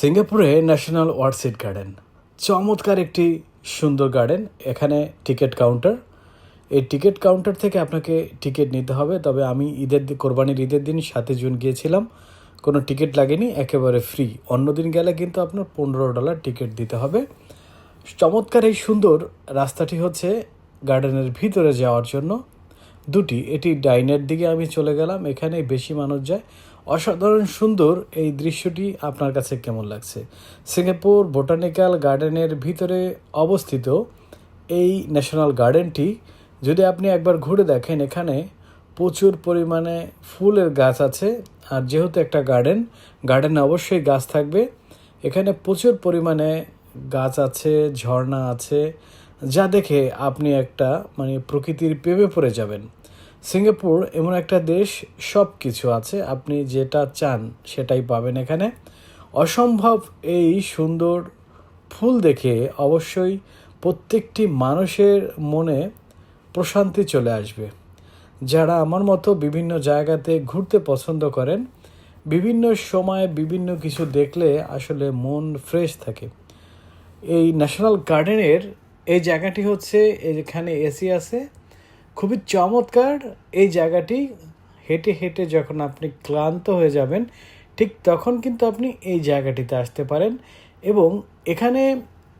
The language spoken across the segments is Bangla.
সিঙ্গাপুরে ন্যাশনাল ওয়ার্ডসিড গার্ডেন। চমৎকার একটি সুন্দর গার্ডেন। এখানে টিকিট কাউন্টার। এই টিকিট কাউন্টার থেকে আপনাকে টিকিট নিতে হবে। তবে আমি ঈদের কোরবানির ঈদের দিন সাতই জুন গিয়েছিলাম। কোনো টিকিট লাগেনি, একেবারে ফ্রি অন্যদিন গেলে কিন্তু আপনার পনেরো ডলার টিকিট দিতে হবে। চমৎকার এই সুন্দর রাস্তাটি হচ্ছে গার্ডেনের ভিতরে যাওয়ার জন্য। দুটি, এটি ডাইনের দিকে আমি চলে গেলাম। এখানে বেশি মানুষ যায়। অসাধারণ সুন্দর এই দৃশ্যটি আপনার কাছে কেমন লাগছে? সিঙ্গাপুর বোটানিক্যাল গার্ডেনের ভিতরে অবস্থিত এই ন্যাশনাল গার্ডেনটি, যদি আপনি একবার ঘুরে দেখেন, এখানে প্রচুর পরিমাণে ফুলের গাছ আছে। আর যেহেতু একটা গার্ডেন, গার্ডেনে অবশ্যই গাছ থাকবে। এখানে প্রচুর পরিমাণে গাছ আছে, ঝর্ণা আছে, যা দেখে আপনি একটা মানে প্রকৃতির প্রেমে পড়ে যাবেন। সিঙ্গাপুর এমন একটা দেশ সব কিছু আছে, আপনি যেটা চান সেটাই পাবেন এখানে। অসম্ভব এই সুন্দর ফুল দেখে অবশ্যই প্রত্যেকটি মানুষের মনে প্রশান্তি চলে আসবে। যারা আমার মতো বিভিন্ন জায়গাতে ঘুরতে পছন্দ করেন, বিভিন্ন সময় বিভিন্ন কিছু দেখলে আসলে মন ফ্রেশ থাকে। এই ন্যাশনাল গার্ডেনের এই জায়গাটি হচ্ছে, এখানে এসি আছে খুবই চমৎকার এই জায়গাটি। হেঁটে হেঁটে যখন আপনি ক্লান্ত হয়ে যাবেন, ঠিক তখন কিন্তু আপনি এই জায়গাটিতে আসতে পারেন এবং এখানে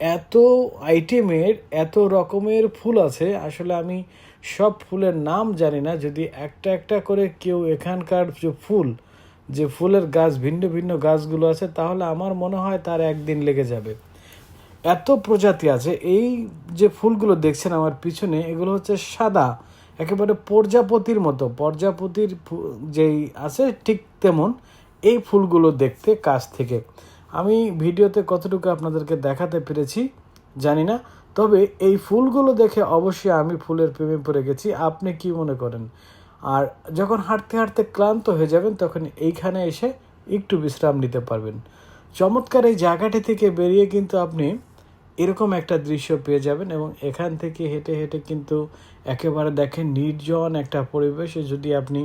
এত আইটেমের, এত রকমের ফুল আছে। আসলে আমি সব ফুলের নাম জানি না, যদি একটা একটা করে কেউ এখানকার যে ফুল, যে ফুলের গাছ, ভিন্ন ভিন্ন গাছগুলো আছে, তাহলে আমার মনে হয় তার একদিন লেগে যাবে। এত প্রজাতি আছে, এই যে ফুলগুলো দেখছেন আমার পিছনে, এগুলো হচ্ছে সাদা, একেবারে প্রজাপতির মতো। প্রজাপতির যেই আছে ঠিক তেমন এই ফুলগুলো দেখতে কাছ থেকে। আমি ভিডিওতে কতটুকু আপনাদেরকে দেখাতে পেরেছি জানি না, তবে এই ফুলগুলো দেখে অবশ্যই আমি ফুলের প্রেমে পড়ে গেছি। আপনি কি মনে করেন? আর যখন হাঁটতে হাঁটতে ক্লান্ত হয়ে যাবেন, তখন এইখানে এসে একটু বিশ্রাম নিতে পারবেন। চমৎকার এই জায়গাটি থেকে বেরিয়ে কিন্তু আপনি এরকম একটা দৃশ্য পেয়ে যাবেন এবং এখান থেকে হেঁটে হেঁটে কিন্তু একেবারে দেখেন নির্জন একটা পরিবেশে যদি আপনি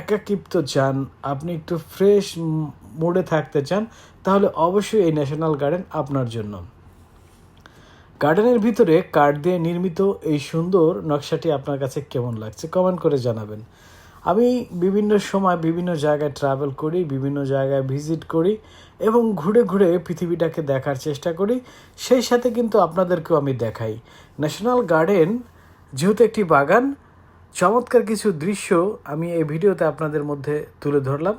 একাকিপ্ত চান, আপনি একটু ফ্রেশ মুডে থাকতে চান, তাহলে অবশ্যই এই ন্যাশনাল গার্ডেন আপনার জন্য। গার্ডেনের ভিতরে কাঠ দিয়ে নির্মিত এই সুন্দর নকশাটি আপনার কাছে কেমন লাগছে কমেন্ট করে জানাবেন। আমি বিভিন্ন সময় বিভিন্ন জায়গায় ট্রাভেল করি, বিভিন্ন জায়গায় ভিজিট করি এবং ঘুরে ঘুরে পৃথিবীটাকে দেখার চেষ্টা করি। সেই সাথে কিন্তু আপনাদেরকেও আমি দেখাই। ন্যাশনাল গার্ডেন যেহেতু একটি বাগান, চমৎকার কিছু দৃশ্য আমি এই ভিডিওতে আপনাদের মধ্যে তুলে ধরলাম।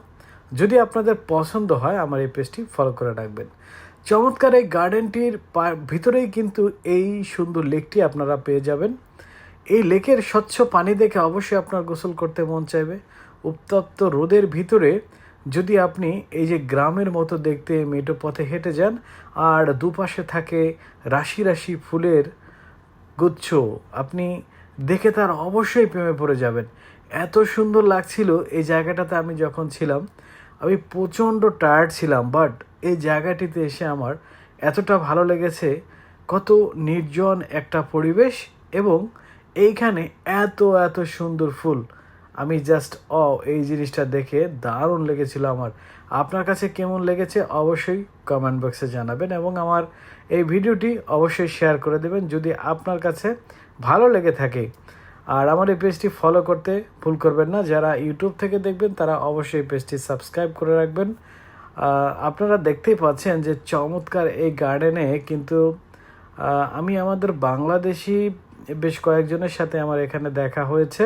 যদি আপনাদের পছন্দ হয়, আমার এই পেজটি ফলো করে রাখবেন। চমৎকার এই গার্ডেনটির ভিতরেই কিন্তু এই সুন্দর লেকটি আপনারা পেয়ে যাবেন। এই লেকের স্বচ্ছ পানি দেখে অবশ্যই আপনার গোসল করতে মন চাইবে। উত্তপ্ত রোদের ভিতরে যদি আপনি এই যে গ্রামের মতো দেখতে মেটো পথে হেঁটে যান, আর দুপাশে থাকে রাশি রাশি ফুলের গুচ্ছ, আপনি দেখে তার অবশ্যই প্রেমে পড়ে যাবেন। এত সুন্দর লাগছিল এই জায়গাটাতে আমি যখন ছিলাম, আমি প্রচণ্ড টায়ার্ড ছিলাম বাট এই জায়গাটিতে এসে আমার এতটা ভালো লেগেছে, কত নির্জন একটা পরিবেশ এবং এইখানে এত এত সুন্দর ফুল। আমি জাস্ট অ এই জিনিসটা দেখে দারুণ লেগেছিল আমার। আপনার কাছে কেমন লেগেছে অবশ্যই কমেন্ট বক্সে জানাবেন এবং আমার এই ভিডিওটি অবশ্যই শেয়ার করে দেবেন যদি আপনার কাছে ভালো লেগে থাকে। আর আমার এই পেজটি ফলো করতে ভুল করবেন না। যারা ইউটিউব থেকে দেখবেন, তারা অবশ্যই এই পেজটি সাবস্ক্রাইব করে রাখবেন। আপনারা দেখতেই পাচ্ছেন যে চমৎকার এই গার্ডেনে কিন্তু আমি আমাদের বাংলাদেশি বেশ কয়েকজনের সাথে আমার এখানে দেখা হয়েছে।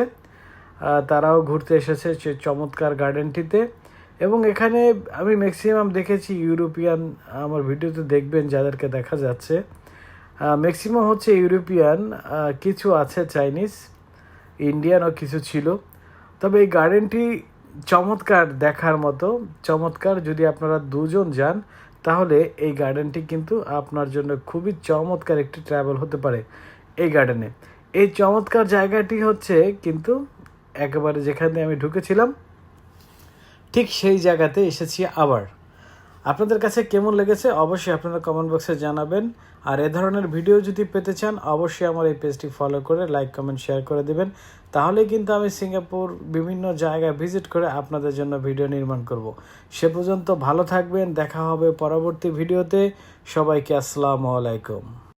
তারাও ঘুরতে এসেছে সে চমৎকার গার্ডেনটিতে। এবং এখানে আমি ম্যাক্সিমাম দেখেছি ইউরোপিয়ান, আমার ভিডিওতে দেখবেন যাদেরকে দেখা যাচ্ছে। ম্যাক্সিমাম হচ্ছে ইউরোপিয়ান কিছু আছে চাইনিজ ইন্ডিয়ানও কিছু ছিল। তবে এই গার্ডেনটি চমৎকার দেখার মতো, চমৎকার যদি আপনারা দুজন যান, তাহলে এই গার্ডেনটি কিন্তু আপনার জন্য খুবই চমৎকার একটি ট্রাভেল হতে পারে। এই গার্ডেনে এই চমৎকার জায়গাটি হচ্ছে কিন্তু একেবারে যেখানে আমি ঢুকেছিলাম, ঠিক সেই জায়গাতে এসেছি আবার। আপনাদের কাছে কেমন লেগেছে অবশ্যই আপনারা কমেন্ট বক্সে জানাবেন। আর এ ধরনের ভিডিও যদি পেতে চান, অবশ্যই আমার এই পেজটি ফলো করে লাইক কমেন্ট শেয়ার করে দেবেন। তাহলে কিন্তু আমি সিঙ্গাপুর বিভিন্ন জায়গায় ভিজিট করে আপনাদের জন্য ভিডিও নির্মাণ করব। সে পর্যন্ত ভালো থাকবেন, দেখা হবে পরবর্তী ভিডিওতে সবাইকে আসসালামু আলাইকুম।